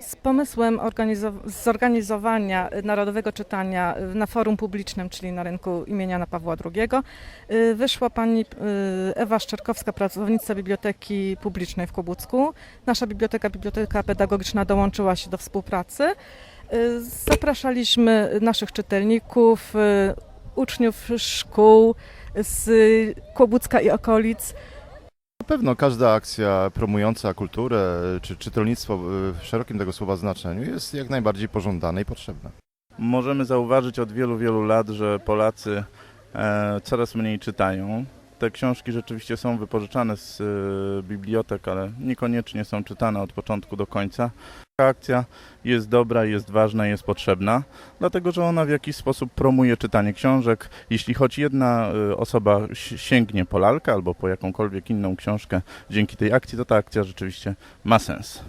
Z pomysłem organizo- zorganizowania Narodowego Czytania na forum publicznym, czyli na rynku imienia Jana Pawła II, y, wyszła pani y, Ewa Szczerkowska, pracownica Biblioteki Publicznej w Kłobucku. Nasza biblioteka, Biblioteka Pedagogiczna dołączyła się do współpracy. Y, Zapraszaliśmy naszych czytelników, uczniów szkół z Kłobucka i okolic. Na pewno każda akcja promująca kulturę czy czytelnictwo w szerokim tego słowa znaczeniu jest jak najbardziej pożądana i potrzebna. Możemy zauważyć od wielu, wielu lat, że Polacy e, coraz mniej czytają. Te książki rzeczywiście są wypożyczane z e, bibliotek, ale niekoniecznie są czytane od początku do końca. Ta akcja jest dobra, jest ważna, jest potrzebna, dlatego że ona w jakiś sposób promuje czytanie książek. Jeśli choć jedna e, osoba si- sięgnie po lalkę albo po jakąkolwiek inną książkę dzięki tej akcji, to ta akcja rzeczywiście ma sens.